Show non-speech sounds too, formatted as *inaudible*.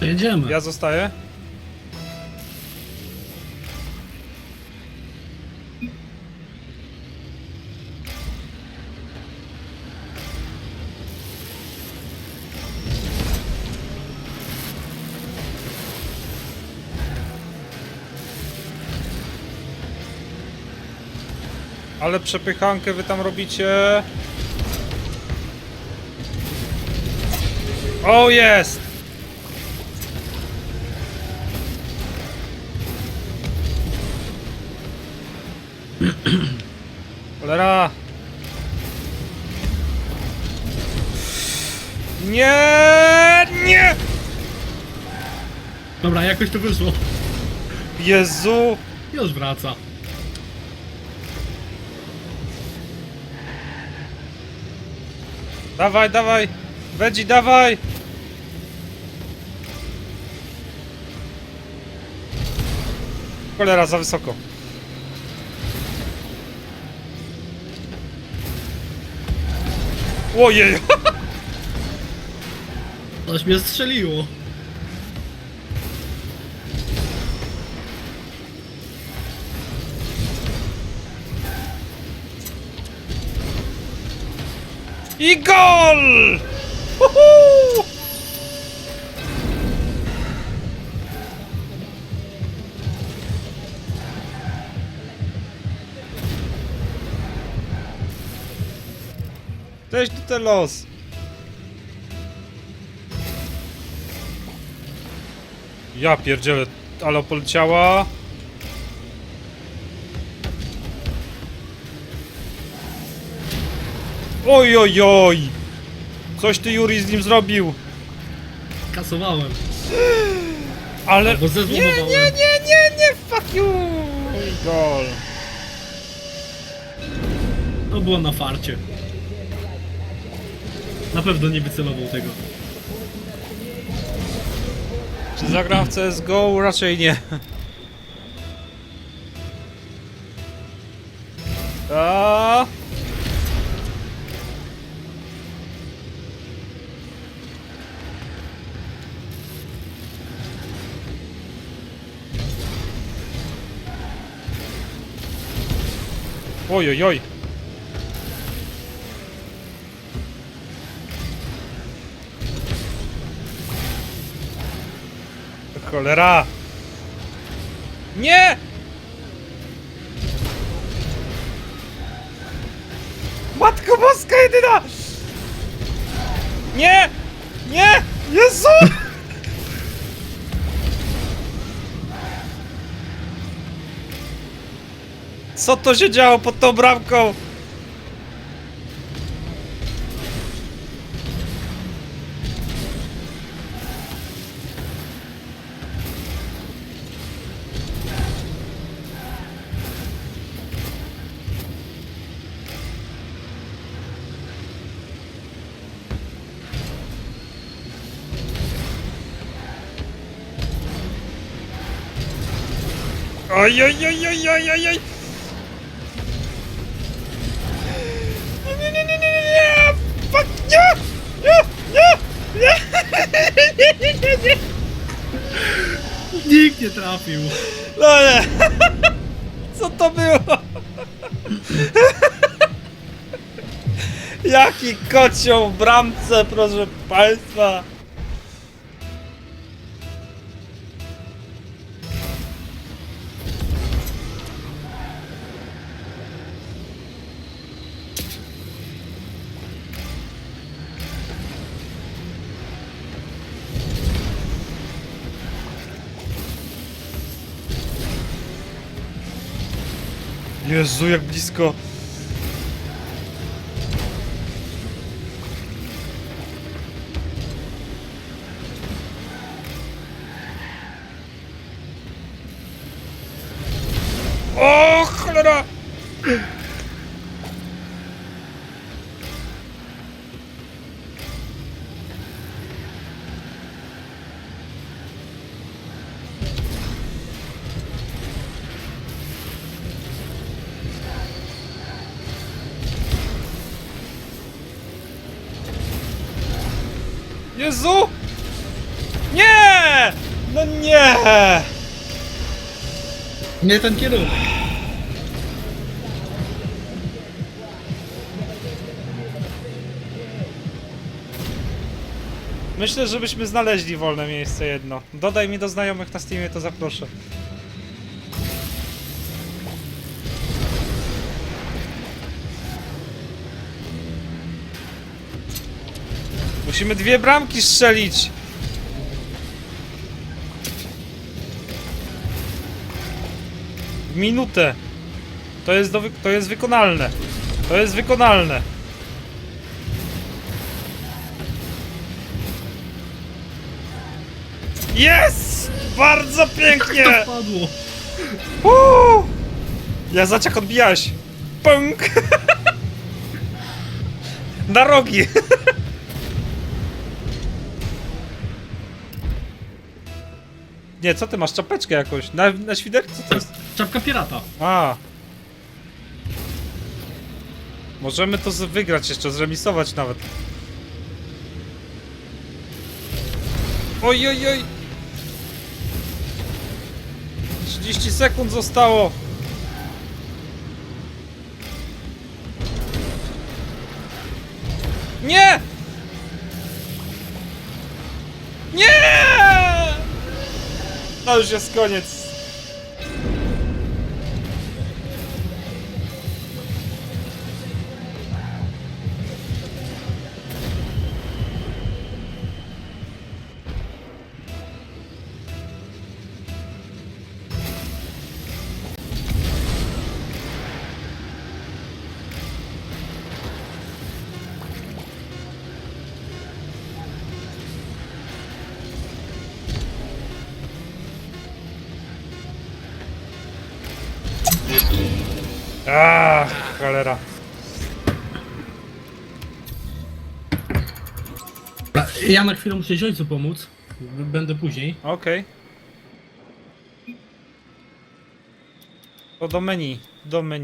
Jedziemy. Ja zostaję. Ale przepychankę wy tam robicie. O, jest! Nie, nie! Dobra, jakoś to wyszło. Jezu! Już wraca. Dawaj, dawaj! Wedzi, dawaj! Cholera, za wysoko. Ojej! *laughs* Coś mnie strzeliło. I gol! Uhu! Cześć, tutaj los. Ja pierdzielę, ale poleciała. Oj, oj, oj! Coś ty, Juri, z nim zrobił. Kasowałem. Ale... Albo Nie, nie, zezłomowałem. nie, nie, nie, fuck you! Gol. To było na farcie. Na pewno nie wycelował tego. Czy zagram w CSGO? Raczej nie. A. Oj, oj, oj. Cholera! Nie! Matko Boska jedyna! Nie! Nie! Jezu! Co to się działo pod tą bramką? Oj, oj, oj, oj, oj, oj, oj! Nie, nie, nie, nie, nie, nie! Fuck, nie! Nie, nie, nie! Nie, nie, nie, nie! Nikt nie trafił. No nie! Co to było? Jaki kocioł w bramce, proszę państwa! Jezu, jak blisko. O, cholera! Jezu! Nie! No nie! Nie ten kierunek. Myślę, żebyśmy znaleźli wolne miejsce jedno. Dodaj mi do znajomych na Steamie, to zaproszę. Musimy dwie bramki strzelić! W minutę. To jest, do to jest wykonalne. To jest wykonalne. Jest! Bardzo pięknie! To wpadło. Uuu! Ja zobacz jak odbijałeś. Punk! *laughs* Na rogi! *laughs* Nie, co ty masz? Czapeczkę jakąś? Na, na świderku? Co to jest? Czapka pirata. A. Możemy to z- wygrać jeszcze, zremisować nawet. Oj, oj, oj! 30 sekund zostało! Nie! Nie! To już jest koniec. Ach, cholera. Ja na chwilę muszę ojcu pomóc. Będę później. Okej. To do menu. Do menu.